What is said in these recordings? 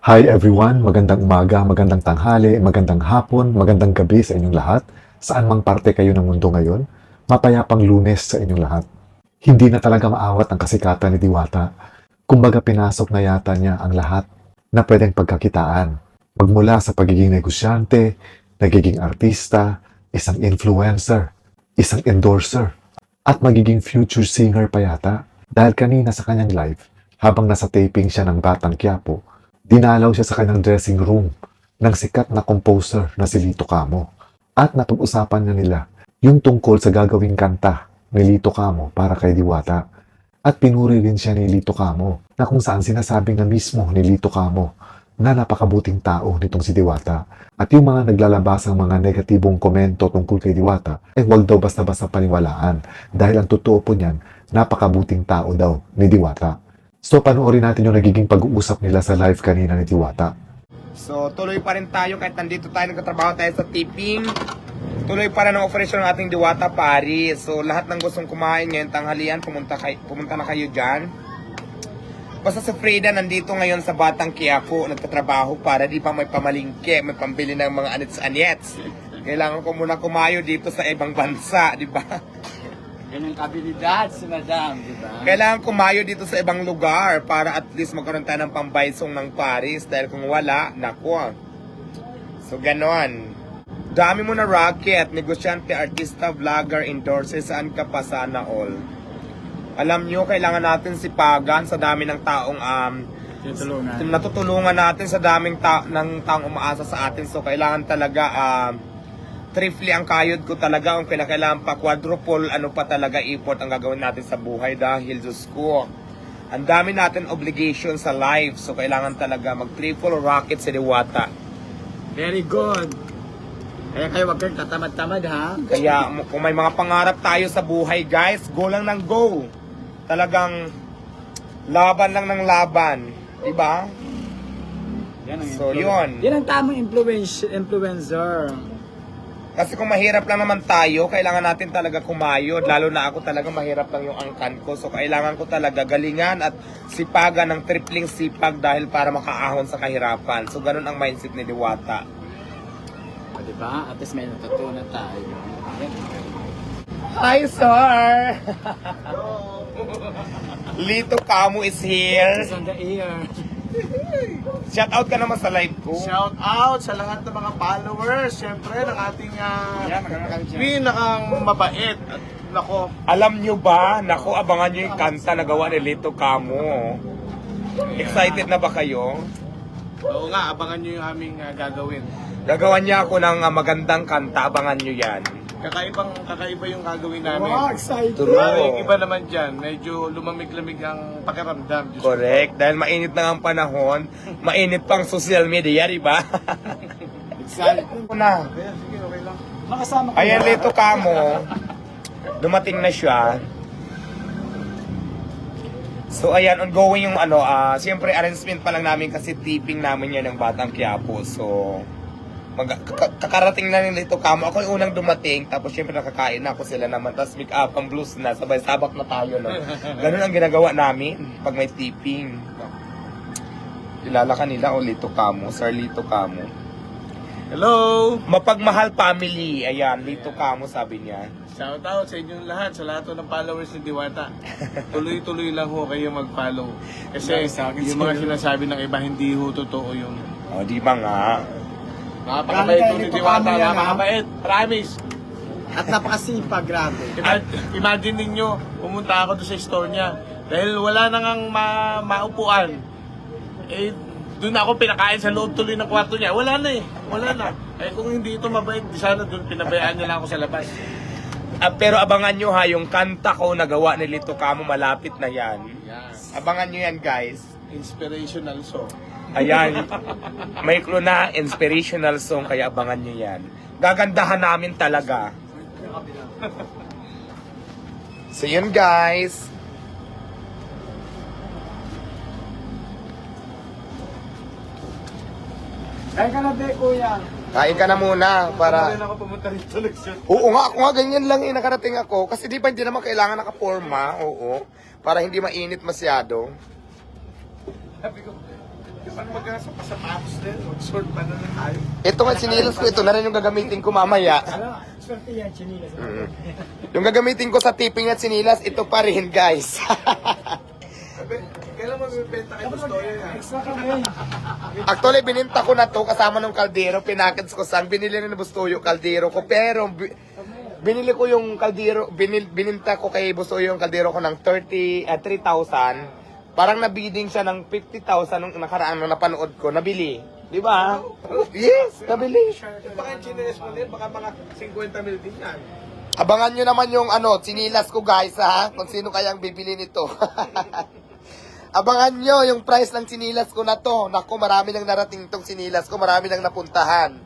Hi everyone, magandang umaga, magandang tanghali, magandang hapon, magandang gabi sa inyong lahat. Saan mang parte kayo ng mundo ngayon, mapayapang lunes sa inyong lahat. Hindi na talaga maawat ang kasikatan ni Diwata. Kumbaga pinasok na yata niya ang lahat na pwedeng pagkakitaan. Magmula sa pagiging negosyante, nagiging artista, isang influencer, isang endorser, at magiging future singer pa yata. Dahil kanina sa kanyang live, habang nasa taping siya ng Batang Quiapo, dinalaw siya sa kanyang dressing room ng sikat na composer na si Lito Camo. At napag-usapan na nila yung tungkol sa gagawing kanta ni Lito Camo para kay Diwata. At pinuri rin siya ni Lito Camo na kung saan sinasabi nga mismo ni Lito Camo na napakabuting tao nitong si Diwata. At yung mga naglalabas ng mga negatibong komento tungkol kay Diwata, eh wag daw basta-basta paniwalaan. Dahil ang totoo po niyan, napakabuting tao daw ni Diwata. So panoorin natin yung nagiging pag-uusap nila sa live kanina ni Diwata. So, tuloy pa rin tayo kahit nandito tayo, nagtatrabaho tayo sa tipping. Tuloy pa rin ang operasyon ng ating Diwata Paris. So, lahat ng gustong kumain ngayon, tanghalian, pumunta, kay, pumunta na kayo dyan. Basta si Frida nandito ngayon sa Batang Quiapo, nagtatrabaho para di pa may pamalingke, may pambili ng mga anits-anits. Kailangan ko muna kumayo dito sa ibang bansa, di ba? Ganyan kabilidad si Madam, di ba? Kailangan kumayo dito sa ibang lugar para at least magkaroon tayo ng pambaysong ng Paris dahil kung wala, naku. So, ganon. Dami mo na rocket, negosyante, artista, vlogger, endorser, saan ka pa sana all. Alam nyo, kailangan natin si Pagan sa dami ng taong um, Tutulungan. natutulungan natin sa daming ta- ng taong umaasa sa atin. So, kailangan talaga um, triply ang kayod ko talaga kung kailangan pa quadruple ano pa talaga effort ang gagawin natin sa buhay dahil Diyos ko ang dami natin obligation sa life so kailangan talaga mag triple rocket sa diwata Very good. Kaya kayo wag kayong tatamad-tamad ha. kaya kung may mga pangarap tayo sa buhay guys go lang ng go talagang laban lang ng laban diba Yan ang So, yun. Yan ang tamang influence, influencer. Kasi kung mahirap lang naman tayo, kailangan natin talaga kumayod. Lalo na ako talaga mahirap lang yung angkan ko. So kailangan ko talaga galingan at sipagan ng tripling sipag dahil para makaahon sa kahirapan. So ganun ang mindset ni Diwata. O, di ba? At least may natutunan tayo. Hi, sir! Lito Kamu is here. It's on the ear. Shout out ka naman sa live ko. Shout out sa lahat ng mga followers, syempre, ng ating uh, Yan, dyan. pinakang mabait. At nako, Alam nyo ba, naku, abangan nyo yung kanta na gawa ni Lito Kamu. Excited na ba kayo? oo nga, abangan nyo yung aming ah, gagawin. Gagawan niya ako ng ah, magandang kanta, abangan nyo yan. Kakaibang, kakaiba yung gagawin namin. Wow, excited. Parang yung iba naman dyan, medyo lumamig-lamig ang pakiramdam. Diyos ko. Correct. Dahil mainit na nga ang panahon, mainit pang social media, di ba? Excited. Una, Kaya, sige, okay lang. Makasama ka ayan lito kamo, dumating na siya. So ayan, ongoing yung ano, ah, siyempre arrangement pa lang namin kasi tipping namin yan ng Batang Quiapo. So, mag, kaka- kakarating na nila ito kamo. Ako yung unang dumating, tapos siyempre nakakain na ako sila naman. Tapos make up ang blues na, sabay sabak na tayo, no? Ganun ang ginagawa namin pag may tipping. Kilala ka nila o Lito Kamo, Sir Lito Kamo. Hello! Mapagmahal family, ayan, Lito Kamo sabi niya. Shout out sa inyong lahat, sa lahat ng followers ni Diwata. Tuloy-tuloy lang ho kayo mag-follow. Kasi yung mga sinasabi ng iba, hindi ho totoo yung O, di ba nga? Napakabait ho ni Dito Diwata, kami yan, ha? napakabait. Promise. At napakasipag, grabe. Ima- imagine ninyo, pumunta ako doon sa store niya. Dahil wala na ngang ma- maupuan. Eh, doon ako pinakain sa loob tuloy ng kwarto niya. Wala na eh. Wala na. Eh kung hindi ito mabait, di sana doon pinabayaan niya lang ako sa labas. Ah, pero abangan nyo ha, yung kanta ko na gawa ni Lito Kamo, malapit na yan. Yan. Abangan nyo yan, guys. Inspirational song. Ayan. May clue na inspirational song, kaya abangan nyo yan. Gagandahan namin talaga. So yun, guys. Kaya ka na, be, kuya. Kain ka na muna para... Kaya ako pumunta rito nagshoot. Oo nga, ako nga ganyan lang eh, nakarating ako. Kasi di ba hindi naman kailangan nakaporma, oo. Para hindi mainit masyado. Sabi ko, Paano magkasa pa sapatos na yun? Mag-short pa na lang tayo. Ito nga sinilas ko, ito na rin yung gagamitin ko mamaya. Ano, swerte yan, chinilas. Yung gagamitin ko sa tipping at sinilas, ito pa rin guys. Kailan magbibenta kayo gusto yan? Extra ka ngayon. Actually, bininta ko na to kasama ng kaldero, pinakits ko sang, binili rin ng Bustoyo kaldero ko, pero bi- binili ko yung kaldero, binil, bininta ko kay Bustoyo yung kaldero ko ng 30, ah, 3,000. Parang nabidding siya ng 50,000 nung nakaraan nung napanood ko, nabili. Di ba? Yes, nabili. Baka yung chinelas mo din, baka mga 50 mil din yan. Abangan nyo naman yung ano, sinilas ko guys ha, kung sino kayang bibili nito. Abangan nyo yung price ng sinilas ko na to. Naku, marami nang narating tong sinilas ko, marami nang napuntahan.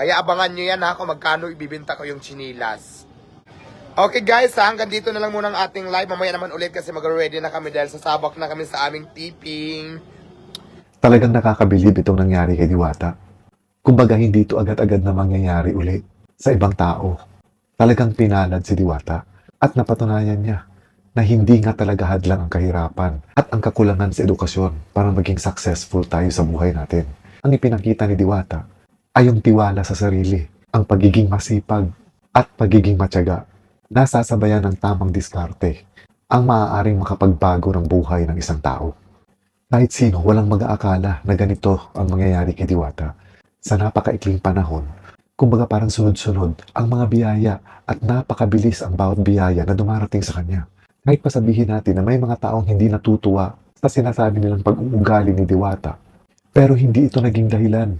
Kaya abangan nyo yan ha, kung magkano ibibenta ko yung sinilas. Okay guys ha, hanggang dito na lang muna ang ating live. Mamaya naman ulit kasi mag-ready na kami dahil sasabak na kami sa aming tipping. Talagang nakakabilib itong nangyari kay Diwata. Kumbaga hindi ito agad-agad na mangyayari uli sa ibang tao. Talagang pinalad si Diwata at napatunayan niya na hindi nga talaga hadlang ang kahirapan at ang kakulangan sa edukasyon para maging successful tayo sa buhay natin. Ang ipinakita ni Diwata ay yung tiwala sa sarili, ang pagiging masipag at pagiging matyaga. Nasasabayan ng tamang diskarte ang maaaring makapagbago ng buhay ng isang tao. Kahit sino, walang mag-aakala na ganito ang mangyayari kay Diwata. Sa napakaikling panahon, kumbaga parang sunod-sunod ang mga biyaya at napakabilis ang bawat biyaya na dumarating sa kanya. Kahit pa sabihin natin na may mga taong hindi natutuwa sa sinasabi nilang pag-uugali ni Diwata, pero hindi ito naging dahilan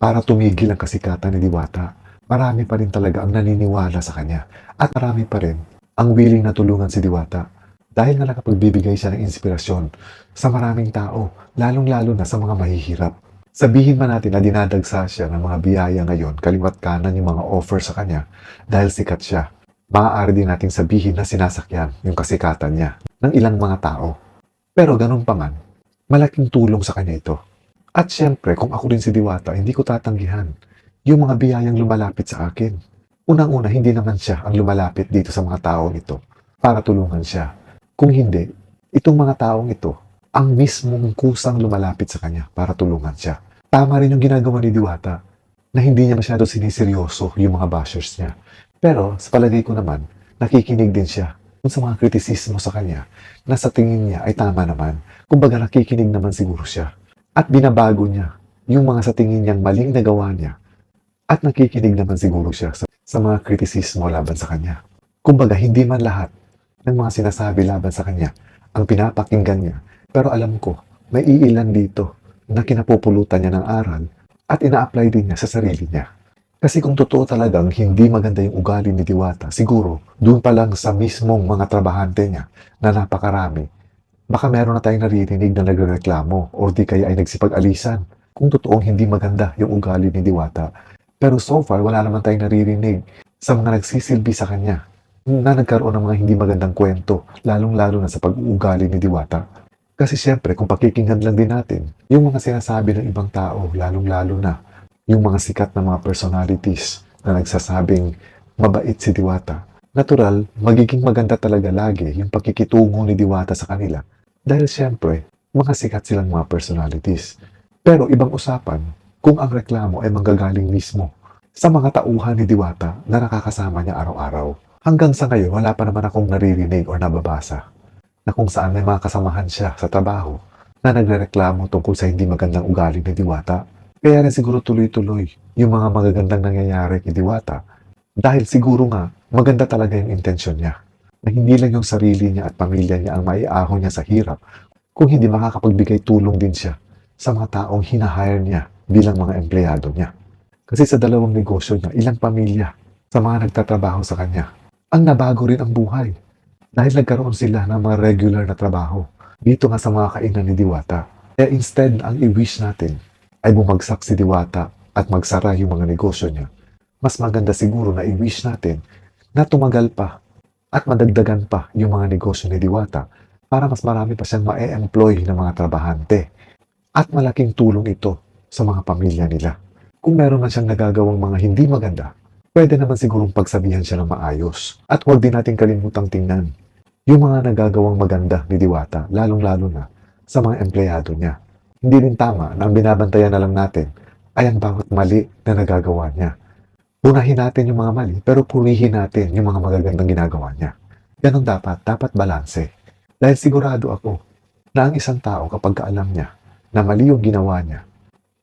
para tumigil ang kasikatan ni Diwata. Marami pa rin talaga ang naniniwala sa kanya at marami pa rin ang willing na tulungan si Diwata dahil nga nakapagbibigay siya ng inspirasyon sa maraming tao, lalong-lalo na sa mga mahihirap. Sabihin man natin na dinadagsa siya ng mga biyaya ngayon, kaliwat kanan yung mga offer sa kanya dahil sikat siya. Maaari din nating sabihin na sinasakyan yung kasikatan niya ng ilang mga tao. Pero ganun pa man, malaking tulong sa kanya ito. At syempre, kung ako rin si Diwata, hindi ko tatanggihan yung mga biyayang lumalapit sa akin. Unang-una, hindi naman siya ang lumalapit dito sa mga taong ito para tulungan siya. Kung hindi, itong mga taong ito ang mismong kusang lumalapit sa kanya para tulungan siya. Tama rin yung ginagawa ni Diwata na hindi niya masyado siniseryoso yung mga bashers niya. Pero sa palagay ko naman, nakikinig din siya kung sa mga kritisismo sa kanya na sa tingin niya ay tama naman. Kumbaga nakikinig naman siguro siya. At binabago niya yung mga sa tingin niyang maling nagawa niya at nakikinig naman siguro siya sa, sa mga kritisismo laban sa kanya. Kumbaga, hindi man lahat ng mga sinasabi laban sa kanya ang pinapakinggan niya. Pero alam ko, may iilan dito na kinapupulutan niya ng aral at ina-apply din niya sa sarili niya. Kasi kung totoo talagang hindi maganda yung ugali ni Diwata, siguro doon pa lang sa mismong mga trabahante niya na napakarami, baka meron na tayong naririnig na nagreklamo o di kaya ay nagsipag-alisan kung totoong hindi maganda yung ugali ni Diwata. Pero so far, wala naman tayong naririnig sa mga nagsisilbi sa kanya na nagkaroon ng mga hindi magandang kwento, lalong-lalo na sa pag-uugali ni Diwata. Kasi siyempre, kung pakikinggan lang din natin, yung mga sinasabi ng ibang tao, lalong-lalo na yung mga sikat na mga personalities na nagsasabing mabait si Diwata, natural, magiging maganda talaga lagi yung pakikitungo ni Diwata sa kanila. Dahil siyempre, mga sikat silang mga personalities. Pero ibang usapan, kung ang reklamo ay manggagaling mismo sa mga tauhan ni Diwata na nakakasama niya araw-araw. Hanggang sa ngayon, wala pa naman akong naririnig o nababasa na kung saan may mga kasamahan siya sa trabaho na nagrereklamo tungkol sa hindi magandang ugali ni Diwata. Kaya rin siguro tuloy-tuloy yung mga magagandang nangyayari kay Diwata dahil siguro nga maganda talaga yung intensyon niya na hindi lang yung sarili niya at pamilya niya ang maiahon niya sa hirap kung hindi makakapagbigay tulong din siya sa mga taong hinahire niya bilang mga empleyado niya. Kasi sa dalawang negosyo niya, ilang pamilya sa mga nagtatrabaho sa kanya, ang nabago rin ang buhay dahil nagkaroon sila ng mga regular na trabaho dito nga sa mga kainan ni Diwata. Kaya instead ang i-wish natin ay bumagsak si Diwata at magsara yung mga negosyo niya, mas maganda siguro na i-wish natin na tumagal pa at madagdagan pa yung mga negosyo ni Diwata para mas marami pa siyang ma-employ ng mga trabahante. At malaking tulong ito sa mga pamilya nila. Kung meron man siyang nagagawang mga hindi maganda, pwede naman sigurong pagsabihan siya ng maayos. At huwag din natin kalimutang tingnan yung mga nagagawang maganda ni Diwata, lalong-lalo na sa mga empleyado niya. Hindi rin tama na ang binabantayan na lang natin ay ang bawat mali na nagagawa niya. Unahin natin yung mga mali, pero purihin natin yung mga magagandang ginagawa niya. Ganon dapat, dapat balanse. Dahil sigurado ako na ang isang tao kapag alam niya na mali yung ginawa niya,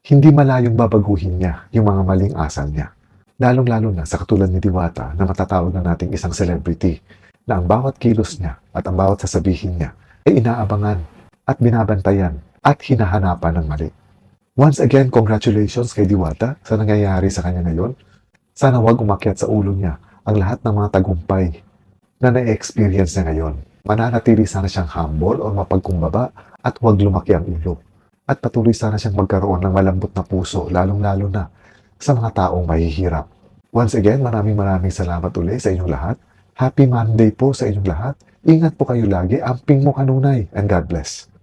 hindi malayong babaguhin niya yung mga maling asal niya. Lalong-lalo na sa katulad ni Diwata na matatawag na nating isang celebrity na ang bawat kilos niya at ang bawat sasabihin niya ay inaabangan at binabantayan at hinahanapan ng mali. Once again, congratulations kay Diwata sa nangyayari sa kanya ngayon. Sana wag umakyat sa ulo niya ang lahat ng mga tagumpay na na-experience niya ngayon. Mananatili sana siyang humble o mapagkumbaba at huwag lumaki ang ulo. At patuloy sana siyang magkaroon ng malambot na puso, lalong-lalo na sa mga taong mahihirap. Once again, maraming maraming salamat ulit sa inyong lahat. Happy Monday po sa inyong lahat. Ingat po kayo lagi. Amping mo kanunay. And God bless.